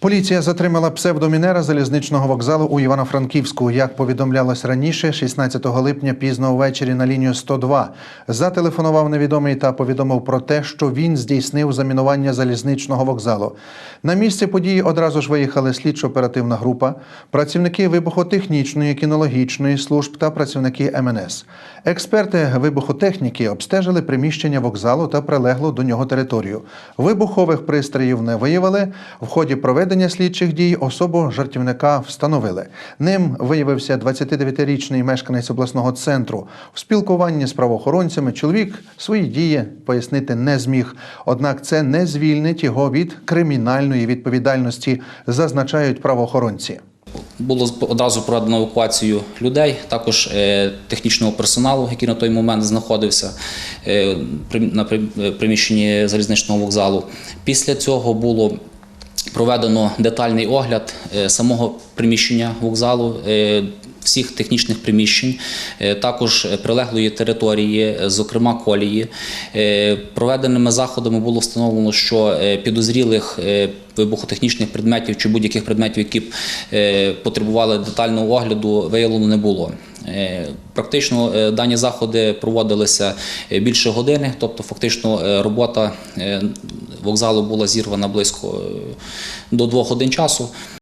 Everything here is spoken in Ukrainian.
Поліція затримала псевдомінера залізничного вокзалу у Івано-Франківську. Як повідомлялось раніше, 16 липня пізно ввечері на лінію 102 зателефонував невідомий та повідомив про те, що він здійснив замінування залізничного вокзалу. На місце події одразу ж виїхали слідчо-оперативна група, працівники вибухотехнічної, кінологічної служб та працівники МНС. Експерти вибухотехніки обстежили приміщення вокзалу та прилеглу до нього територію. Вибухових пристроїв не виявили. В ході проведення слідчих дій особу жартівника встановили. Ним виявився 29-річний мешканець обласного центру. В спілкуванні з правоохоронцями чоловік свої дії пояснити не зміг. Однак це не звільнить його від кримінальної відповідальності, зазначають правоохоронці. Було одразу проведено евакуацію людей, також е, технічного персоналу, який на той момент знаходився е, на е, приміщенні залізничного вокзалу. Після цього було проведено детальний огляд е, самого приміщення вокзалу. е, Всіх технічних приміщень, е, також прилеглої території, зокрема колії. Проведеними заходами було встановлено, що підозрілих вибухотехнічних предметів чи будь-яких предметів, які б потребували детального огляду, виявлено не було. Практично дані заходи проводилися більше години, тобто фактично робота вокзалу була зірвана близько е, до двох годин часу.